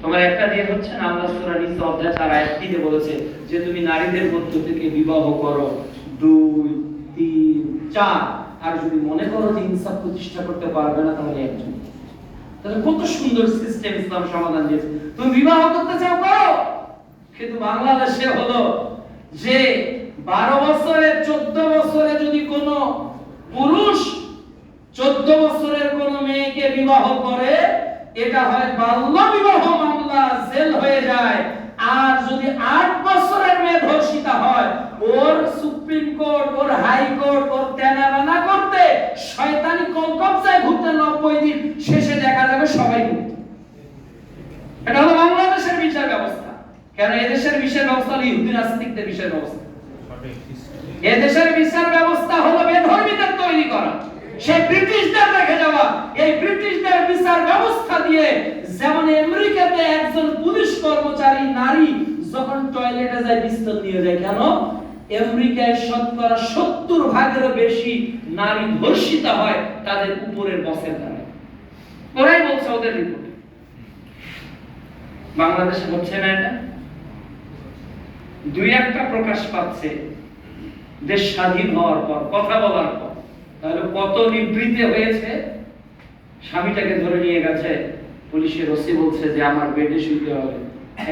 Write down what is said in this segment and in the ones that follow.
তোমার একটা দিয়ে হচ্ছে না, আল্লাহ সূরা নিসা অধ্যায় 4 আয়াত 3 এ বলেছে যে তুমি নারীদের মধ্য থেকে বিবাহ করো। দুই, তিন, চার। আর যদি মনে করো যে ইনসাফ প্রতিষ্ঠা করতে পারবে না, তাহলে একজন। তাহলে কত সুন্দর সিস্টেম ইসলাম সমাধান দিয়েছে। তুমি বিবাহ করতে চাও, করো। কিন্তু বাংলাদেশে হলো যে বারো বছরে, চোদ্দ বছরে যদি কোনো পুরুষ চোদ্দ বছরের কোনো মেয়েকে বিবাহ করে এটা হয় বাল্য বিবাহ মামলা জেল হয়ে যায়। আর যদি আট বছরের মেয়ে ধর্ষিতা হয় ওর সুপ্রিম কোর্ট ওর হাই কোর্ট ওর তেনাবানা করতে শয়তানি কলকবজায় ঘুরতে নব্বই দিন শেষে দেখা যাবে সবাই মুক্ত। এটা হলো বাংলাদেশের বিচার ব্যবস্থা। কেন এদেশের বিচার ব্যবস্থা হলো ইহুদি নাস্তিকদের বিচার ব্যবস্থা? এদেশের বিচার ব্যবস্থা হলো বেধর্মীদের তৈরি করা। সেই বিচার ব্যবস্থা দিয়ে যেমন আমেরিকাতে একজন পুলিশ কর্মচারী, নারী, যখন টয়লেটে যায়, বিস্তর নিয়ে যায়, কেন? আমেরিকায় শতকরা সত্তর ভাগেরও বেশি নারী ধর্ষিতা হয় তাদের উপরের বসের দ্বারা ওরাই বলছে ওদের রিপোর্ট বাংলাদেশে হচ্ছে না এটা? দুই একটা প্রকাশ পাচ্ছে, দেশ স্বাধীন হওয়ার পর, কথা বলার পর। তাহলে কত নিবৃত্তি হয়েছে? স্বামীটাকে ধরে নিয়ে গেছে। পুলিশের ওসি বলছে যে, আমার বেডে শুইতে হবে।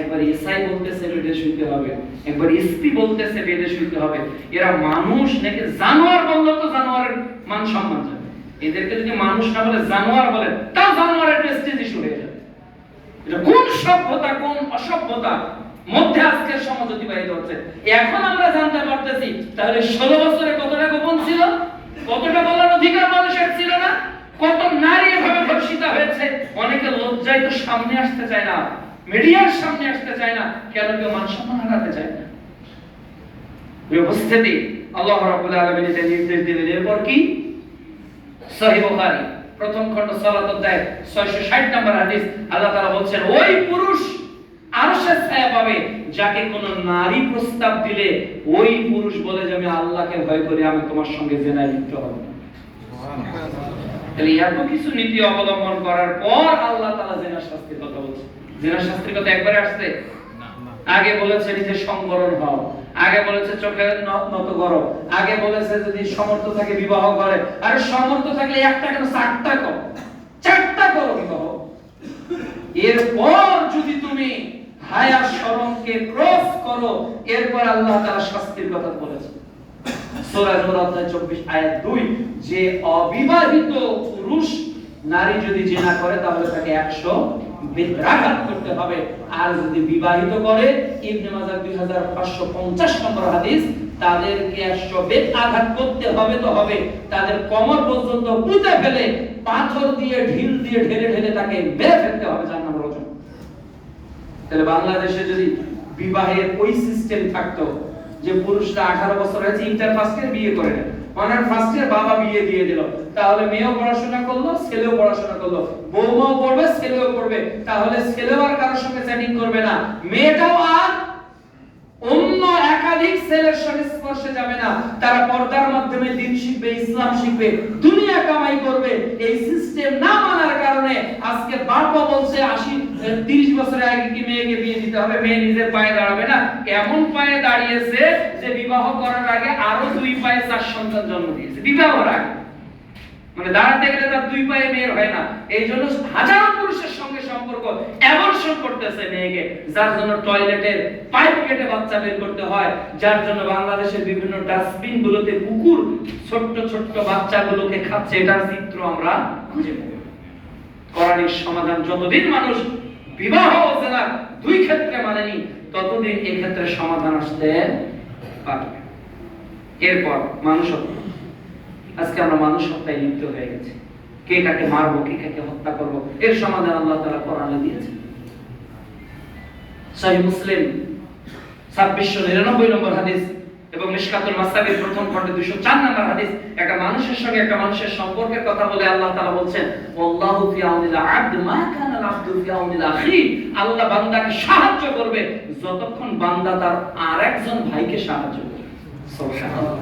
একবার এসআই বলতেছে বেডে শুইতে হবে। একবার এসপি বলতেছে বেডে শুইতে হবে। এরা মানুষ নাকি জানোয়ার বললে তো জানোয়ারের মান সম্মান যাবে এদেরকে যদি মানুষ না বলে জানোয়ার বলে, তাও জানোয়ারের প্রেস্টিজ ইস্যু হয়ে যাবে। এটা কোন সভ্যতা, কোন অসভ্যতা মধ্যে আজকের সমাজ অতিবাহিত হচ্ছে? এখন আমরা জানতে পারতেছি, তাহলে ষোলো বছরে কতটা গোপন ছিল? কতটা বলার অধিকার মানুষের ছিল না? কত নারী এভাবে ধর্ষিতা হয়েছে? অনেকে লজ্জায় তো সামনে আসতে চায় না। মিডিয়ার সামনে আসতে চায় না। কেন কেউ মান সম্মান হারাতে চায় না? উপস্থিতি আল্লাহ রাব্বুল আলামিন এটা নির্দেশ দিলেন। এরপর কি? সহিহ বুখারী, প্রথম খণ্ড সালাত অধ্যায় 660 নম্বর হাদিস। আল্লাহ তাআলা বলছেন, ওই পুরুষ আরশের ছায়া পাবে, যাকে কোনো নারী প্রস্তাব দিলে ওই পুরুষ বলে যে, আমি আল্লাহকে ভয় করি, আমি তোমার সঙ্গে জেনায় লিপ্ত হব তাহলে এত কিছু নীতি অবলম্বন করার পর আল্লাহ তাআলা জেনার শাস্তির কথা বলছে জেনার শাস্তির কথা একবারে আসছে? আগে বলেছে নিজে সংবরণ হও। আগে বলেছে চোখে নত করো। আগে বলেছে যদি সমর্থ থাকে বিবাহ করে। আরে সমর্থ থাকলে একটা কেন? চারটা করো। চারটা করো বিবাহ। এরপর যদি তুমি হায়া শরমকে ক্রস করো এরপর আল্লাহ তাআলা শাস্তির কথা বলেছে সূরা নূর অধ্যায় 24 আয়াত 2 যে অবিবাহিত পুরুষ, নারী যদি জিনা করে, তাহলে তাকে 100 বেত্রাঘাত করতে হবে। আর যদি বিবাহিত করে, ইবনে মাজাহ 2550 নম্বর হাদিস, তাদেরকে 100 বেত আঘাত করতে হবে তো হবে। তাদের কোমর পর্যন্ত পুঁতে ফেলে, পাথর দিয়ে, ঢিল দিয়ে ঢেলে ঢেলে তাকে মেরে ফেলতে হবে জান্নাত রজম তাহলে বাংলাদেশে যদি বিবাহের ওই সিস্টেম থাকতো যে পুরুষরা আঠারো বছর হয়েছে ইন্টার ফার্স্ট ইয়ার বিয়ে করে না অনার ফার্স্ট ইয়ার বাবা বিয়ে দিয়ে দিল। তাহলে মেয়েও পড়াশোনা করল, ছেলেও পড়াশোনা করল। বৌমাও পড়বে, ছেলেও পড়বে। তাহলে ছেলেও আর কারোর সঙ্গে চ্যাটিং করবে না। মেয়েটাও আর অন্য একাধিক ছেলের সংস্পর্শে যাবে না। তারা পর্দার মাধ্যমে দিন শিখবে, ইসলাম শিখবে, দুনিয়া কামাই করবে। এই সিস্টেম না মানার কারণে আজকে বাবা বলছে আশি তিরিশ বছরের আগে কি মেয়েকে বিয়ে দিতে হবে? মেয়ে নিজের পায়ে দাঁড়াবে না। এমন পায়ে দাঁড়িয়েছে যে বিবাহ করার আগে আরও দুই পায়ে চার সন্তান জন্ম দিয়েছে। বিবাহর আগে। মানে দাঁড়াতে গেলে তার দুই পায়ে মেয়ের হয় না। এই জন্য হাজারো পুরুষের সঙ্গে সম্পর্ক অ্যাবর্শন করতেছে মেয়েকে, যার জন্য টয়লেটের পাইপ কেটে বাচ্চা বের করতে হয়, যার জন্য বাংলাদেশের বিভিন্ন ডাস্টবিন গুলোতে কুকুর, ছোট্ট ছোট্ট বাচ্চাগুলোকে খাচ্ছে। এটার চিত্র আমরা খুঁজে পাই কোরআনিক সমাধান, যতদিন মানুষ বিবাহ ও জেনার দুই ক্ষেত্রে মানেনি, ততদিন এই ক্ষেত্রে সমাধান আসতে পারবে। এরপর মানুষ আজকে আমরা মানুষ লিপ্ত হয়ে গেছি। কে কাকে মারবো, কে কাকে হত্যা করব, এর সমাধান আল্লাহ তাআলা কোরআনে দিয়েছে সহিহ মুসলিম 2699 নম্বর হাদিস এবং মিশকাতুল মাসাবির প্রথম খণ্ডে 204 নম্বর হাদিস একটা মানুষের সঙ্গে একটা মানুষের সম্পর্কের কথা বলে আল্লাহ তাআলা বলছেন আল্লাহু ফি আউনিল আবদ মা কানা আল আবদু ফি আউনিল আখি আল্লাহ বান্দাকে সাহায্য করবে যতক্ষণ বান্দা তার আরেকজন ভাইকে সাহায্য করবে। সুবহানাল্লাহ।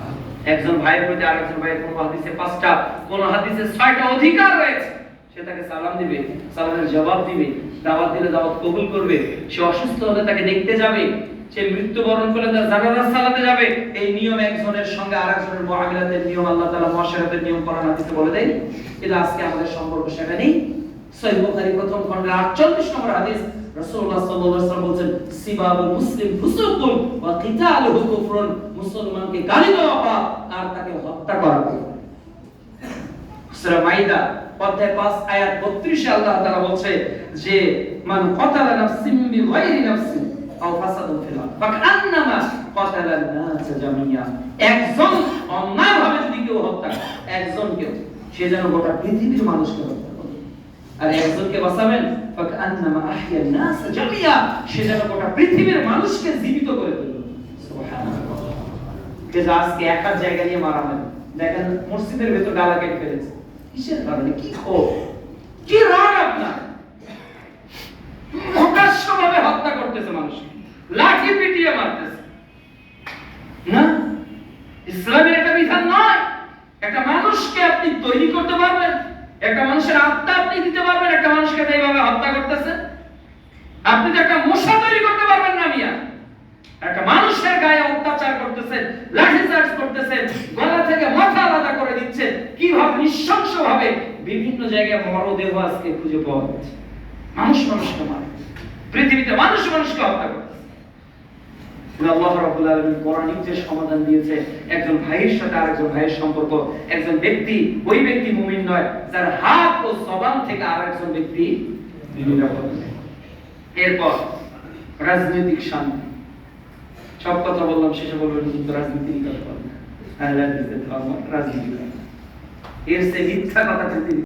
একজন ভাইয়ের প্রতি আরেকজন ভাইয়ের কোন হাদিসে পাঁচটা কোন হাদিসে ছয়টা অধিকার রয়েছে। সে সে তাকে সালাম দিবে সালামের জবাব দিবে দাওয়াত দিলে দাওয়াত কবুল করবে। সে অসুস্থ হলে তাকে দেখতে যাবে। সে মৃত্যুবরণ করলে তার জানাজা সালাতে যাবে। এই নিয়ম একজনের সঙ্গে আরেকজনের মুআমিলাতের নিয়ম আল্লাহ তাআলা মুআশারাতের নিয়ম কোরআন হাদিসে বলে দেন কিন্তু আজকে আমাদের সম্পর্ক সেটা নেই। সহিহ বুখারী প্রথম খণ্ডের 48 নম্বর হাদিস রাসূলুল্লাহ সাল্লাল্লাহু আলাইহি ওয়াসাল্লাম বলেন সিবাবুল মুসলিম ফুসুকুন ওয়া কিতালুহু কুফরুন। মুসলমানকে গালি দেওয়া পাপ আর তাকে হত্যা করা পাপ। সূরা মাইদা, অধ্যায় 5 আয়াত 32 এ আল্লাহ তাআলা বলছে যে, মান কাতালা নাফসিন বিগাইরি নাফসিন। একজন অন্যায়ভাবে যদি কেউ হত্যা করে সে যেন গোটা পৃথিবীর মানুষকে হত্যা করে। আর একজনকে সে যেন গোটা পৃথিবীর মানুষকে জীবিত করে তুলল সুবহানাল্লাহ। আজকে এক জায়গা নিয়ে মারা হয় দেখেন মসজিদের ভেতর গালা কেটে ফেলেছে। কিসের কারণে? কি ক্ষোভ? কি রাগ আপনার? হত্যা করতেছে মানুষকে। লাঠি পিটিয়ে মারতেছে। না? ইসলামের একটা বিধান নয়। একটা মানুষকে আপনি তৈরি করতে পারবেন, একটা মানুষের আত্মা আপনি দিতে পারবেন, একটা মানুষকে তো এইভাবে হত্যা করতেছে। আপনি তো একটা মশা তৈরি করতে পারবেন না মিয়া। একটা মানুষের গায়ে অত্যাচার করতেছেন লাঠিচার্জ করতেছেন গলা থেকে মাথা আলাদা করে দিচ্ছেন কীভাবে নৃশংস ভাবে বিভিন্ন জায়গায় মরদেহ আজকে খুঁজে পাওয়া যাচ্ছে। মানুষ মানুষকে মারে। পৃথিবীতে মানুষ মানুষকে হত্যা করতেছে। আল্লাহ রাব্বুল আলামিন কোরআনিক যে সমাধান দিয়েছে। একজন ভাইয়ের সাথে আরেকজন ভাইয়ের সম্পর্ক। একজন ব্যক্তি ওই ব্যক্তি মুমিন নয়, যার হাত ও থেকে আরেকজন ব্যক্তি নিরাপদ এরপর রাজনৈতিক শান্তি। সব কথা বললাম, শেষে বলবেন কিন্তু রাজনীতি রাজনীতি। এর সে মিথ্যা কথা